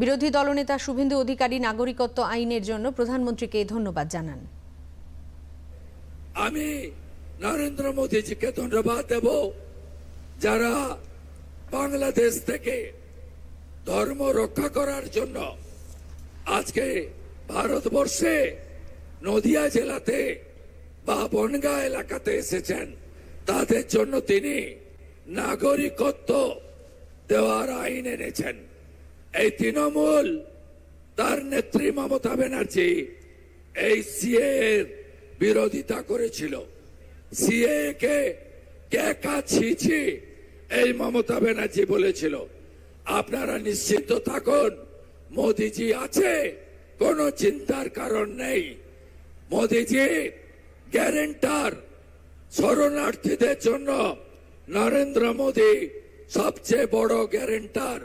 বিরোধী দলনেতা শুভেন্দু অধিকারী নাগরিকত্ব আইনের জন্য প্রধানমন্ত্রীকে ধন্যবাদ জানান। আমি নরেন্দ্র মোদীজিকে ধন্যবাদ দেব। যারা বাংলাদেশ থেকে ধর্ম রক্ষা করার জন্য আজকে ভারতবর্ষে নদিয়া জেলাতে বা বনগা এলাকাতে এসেছেন, তাদের জন্য তিনি নাগরিকত্ব দেওয়ার আইন এনেছেন। এই তৃণমূল, তার নেত্রী মমতা ব্যানার্জি এই সিএ এর বিরোধিতা করেছিল। সিএ কে কে কাছিছি এই মমতা ব্যানার্জি বলেছিল। আপনারা নিশ্চিন্ত থাকুন, মোদিজি আছে, কোনো চিন্তার কারণ নেই। মোদিজি গ্যারেন্টার শরণার্থীদের জন্য নরেন্দ্র মোদী সবচেয়ে বড় গ্যারেন্টার।